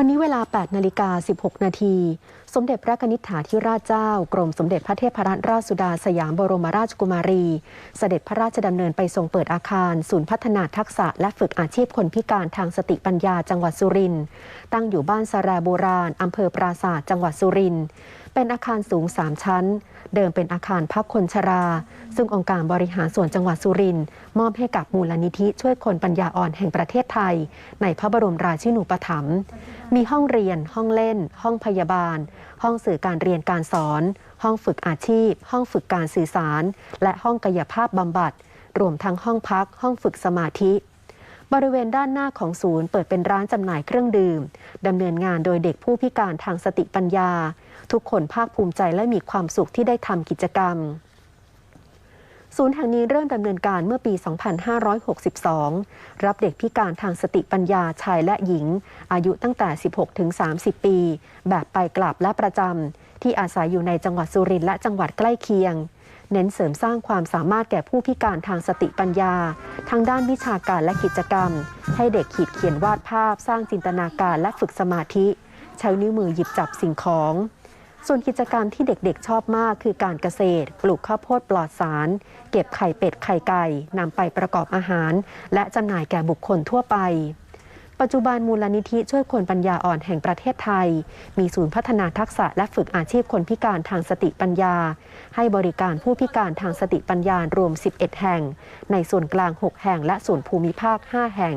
วันนี้เวลา 8 นาฬิกา 16 นาทีสมเด็จพระนิษฐาธิราชเจ้า กรมสมเด็จพระเทพรัตนราชสุดาสยามบรมราชกุมารี เสด็จพระราชดำเนินไปทรงเปิดอาคาร ศูนย์พัฒนาทักษะและฝึกอาชีพคนพิการทางสติปัญญาจังหวัดสุรินทร์ตั้งอยู่บ้านสราโบราณอำเภอปราศาสตร์จังหวัดสุรินทร์เป็นอาคารสูง 3 ชั้น เดิมเป็นอาคารพักคนชรา ซึ่งองค์การบริหารส่วนจังหวัดสุรินทร์มอบให้กับมูลนิธิช่วยคนปัญญาอ่อนแห่งประเทศไทย ในพระบรมราชินูปถัมภ์มีห้องเรียน ห้องเล่น ห้องพยาบาลห้องสื่อการเรียนการสอน ห้องฝึกอาชีพ ห้องฝึกการสื่อสาร และห้องกายภาพบำบัด รวมทั้งห้องพัก ห้องฝึกสมาธิ บริเวณด้านหน้าของศูนย์เปิดเป็นร้านจำหน่ายเครื่องดื่มดำเนินงานโดยเด็กผู้พิการทางสติปัญญา ทุกคนภาคภูมิใจและมีความสุขที่ได้ทำกิจกรรม ศูนย์แห่งนี้เริ่มดำเนินการเมื่อปี 2562 รับเด็กพิการทางสติปัญญาชายและหญิง อายุตั้งแต่ 16 ถึง 30 ปี แบบไปกลับและประจำ ที่อาศัยอยู่ในจังหวัดสุรินทร์และจังหวัดใกล้เคียง เน้นเสริมสร้างความสามารถแก่ผู้พิการทางสติปัญญา ทางด้านวิชาการและกิจกรรม ให้เด็กขีดเขียนวาดภาพ สร้างจินตนาการและฝึกสมาธิ ใช้นิ้วมือหยิบจับสิ่งของ ส่วนกิจกรรมที่เด็กๆชอบมากคือการเกษตร ปลูกข้าวโพดปลอดสาร เก็บไข่เป็ดไข่ไก่นำไปประกอบอาหาร และจำหน่ายแก่บุคคลทั่วไป ปัจจุบันมูลนิธิช่วยคนปัญญาอ่อนแห่งประเทศไทย มีศูนย์พัฒนาทักษะและฝึกอาชีพคนพิการทางสติปัญญา ให้บริการผู้พิการทางสติปัญญารวม 11 แห่ง ในส่วนกลาง 6 แห่งและส่วนภูมิภาค 5 แห่ง